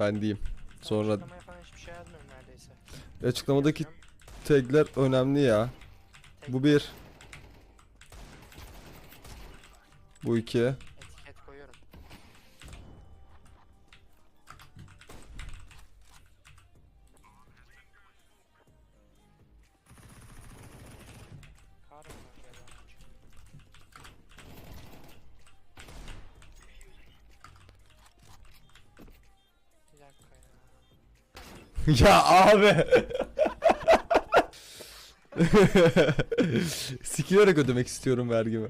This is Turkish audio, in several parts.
Ben diyeyim. Sonra Açıklamaya falan hiçbir şey yazmıyorum neredeyse. açıklamadaki tagler önemli ya. Bu bir. Bu iki. ya. abi. Sikilerek ödemek istiyorum vergimi.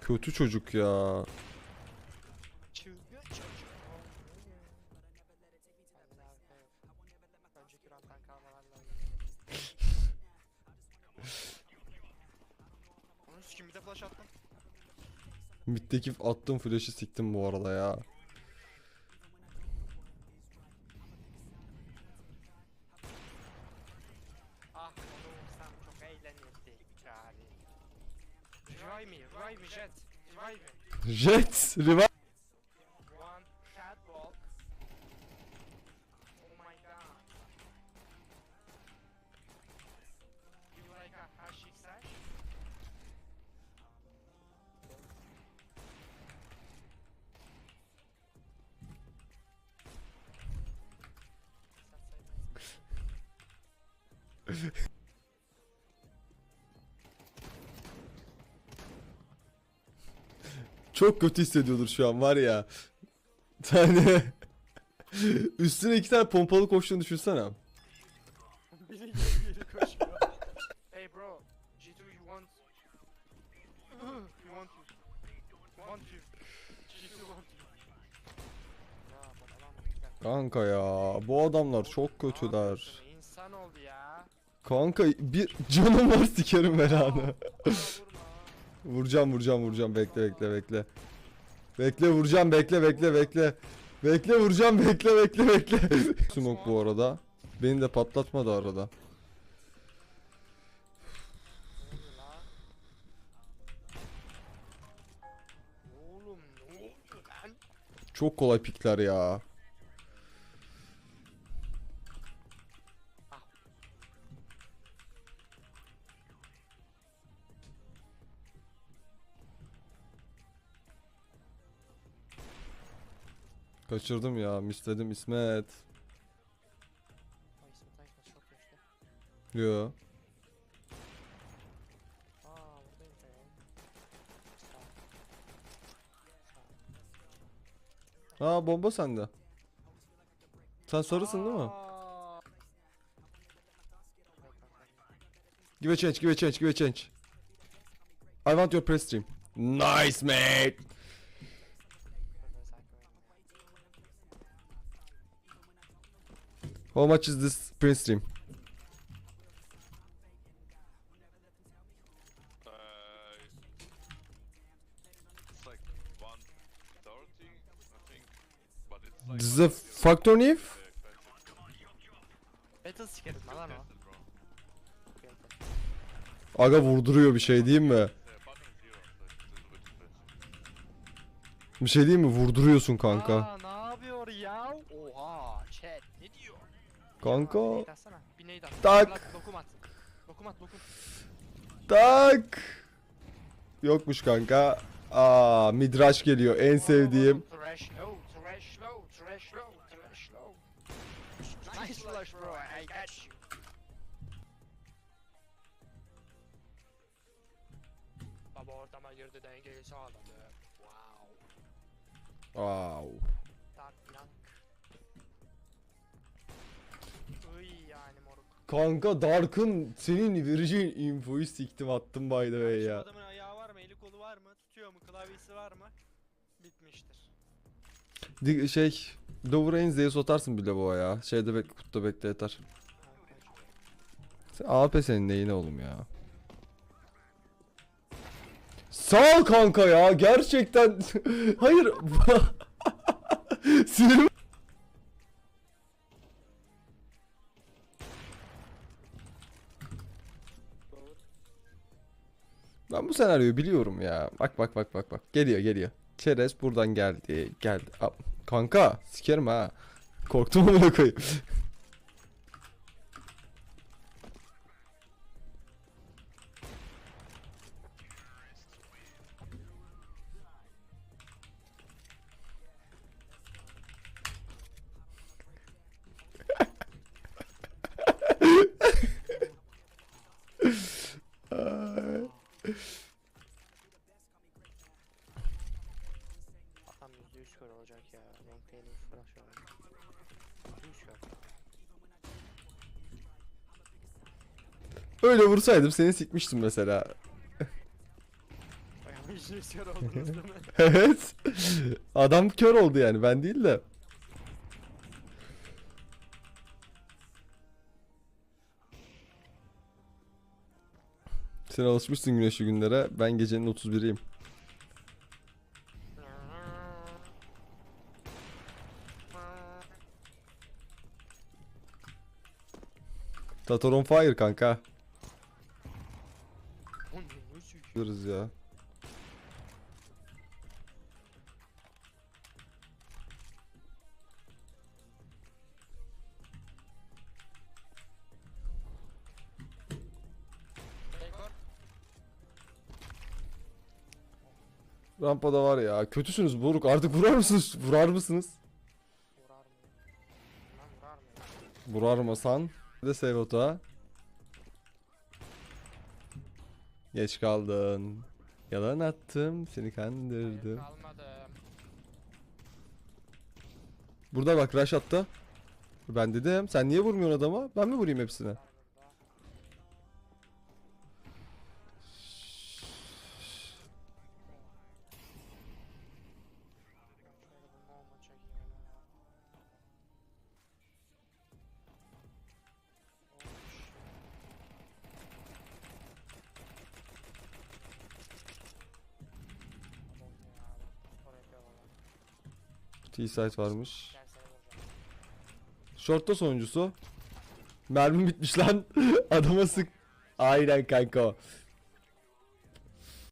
Kötü çocuk ya. Sikim bir de flash attım. Mid'deki attığım flash'ı siktim bu arada ya. Ah onu vursam çok eğlenirdik yani. Revive me, revive me Jet. Revive me. Jet revive. Çok kötü hissediyordur şu an var ya. Tane üstüne iki tane pompalı koştuğunu düşünsene. Biri geri geri koşuyor. hey bro, G2 you want... you want you. Want you. G2 want you. Ya bak adam güzel. Kanka ya bu adamlar çok kötüler. yapıyorsun? İnsan oldu ya. Kanka bir canım var sikerim belanı. Vuracağım vuracağım vuracağım bekle bekle bekle. Bekle vuracağım bekle bekle bekle. Bekle vuracağım bekle bekle bekle. Smoke bu arada. Beni de patlatmadı arada. Çok kolay pikler ya. Kaçırdım ya. Misledim İsmet. Yo. Aa bomba sende. Sen sarısın değil mi? Give a change, give a change, give a change. I want your press stream. Nice mate. How much is this press stream? Uh, it's like 130, I think. But it's like This is a factor expensive. Battle sikerim lan o. Aga vurduruyor bir şey diyeyim mi? Bir şey diyeyim mi? Vurduruyorsun kanka. Aa Kanka. Nade atsana, Bir nade at. Tak. Bak, Lokum at. Lokum at lokum. Tak. Yokmuş kanka. Aa midrash geliyor en sevdiğim. Trash low, trash low, trash low, trash low. Nice flush bro, I got you. Baba ortama girdi dengeyi sağladı. Wow. Wow. Dark Blanc. Iy yani moruk. Kanka Dark'ın senin vereceğin infoyu siktim attım by the way Şu ya. adamın ayağı var mı, eli kolu var mı, tutuyor mu, klavyesi var mı? Bitmiştir. Di- şey Lower diye sotarsın bile bu ya. Şeyde bek kutta bekle yeter. Sen AP senin neyine oğlum ya. Sağ ol kanka ya gerçekten. Hayır. Sinirim. Ben bu senaryoyu biliyorum ya. Bak bak bak bak bak. Geliyor geliyor. Çerez buradan geldi. Geldi. Aa, kanka sikerim ha. Korktum amına koyayım. Öyle vursaydım seni sikmiştim mesela. Mi? Evet. Adam kör oldu yani ben değil de. Sen alışmışsın güneşli günlere. Ben gecenin 31'iyim. Tatar on fire kanka. Alırız ya. Rampada var ya. Kötüsünüz Buruk. Artık vurar mısınız? Vurar mısınız? Vurar mı? Vurar mı? Vurar mısan? Bir de Sevota. Geç kaldın. Yalan attım. Seni kandırdım. Kalmadım. Burada bak rush attı. Ben dedim. Sen niye vurmuyorsun adama? Ben mi vurayım hepsine? T-site varmış. Short'ta sonuncusu. Mermi bitmiş lan. Adama sık. Aynen kanka o.